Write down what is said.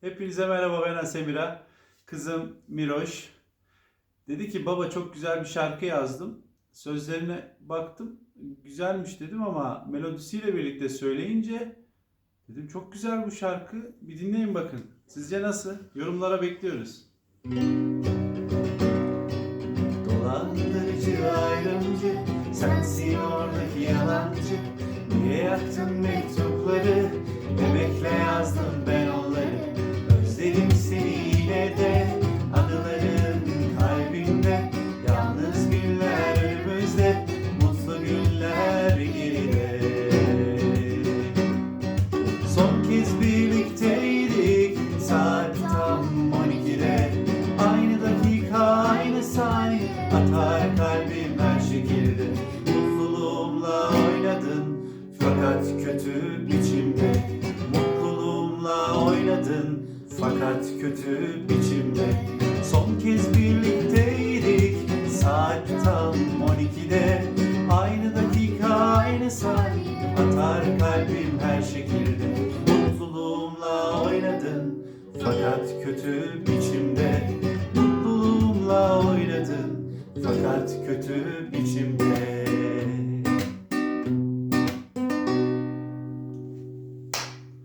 Hepinize merhaba ben Asemira. Kızım Miroş. Dedi ki baba çok güzel bir şarkı yazdım. Sözlerine baktım. Güzelmiş dedim ama melodisiyle birlikte söyleyince dedim çok güzel bu şarkı. Bir dinleyin bakın. Sizce nasıl? Yorumlara bekliyoruz. Dolandırıcı ayrımcı Sensin oradaki yalancı Niye yaktın mektupları Fakat kötü biçimde Mutluluğumla oynadın. Fakat kötü biçimde Son kez birlikteydik. Saat tam 12'de Aynı dakika aynı saniye Atar kalbim her şekilde Mutluluğumla oynadın. Fakat kötü biçimde Mutluluğumla oynadın. Fakat kötü biçimde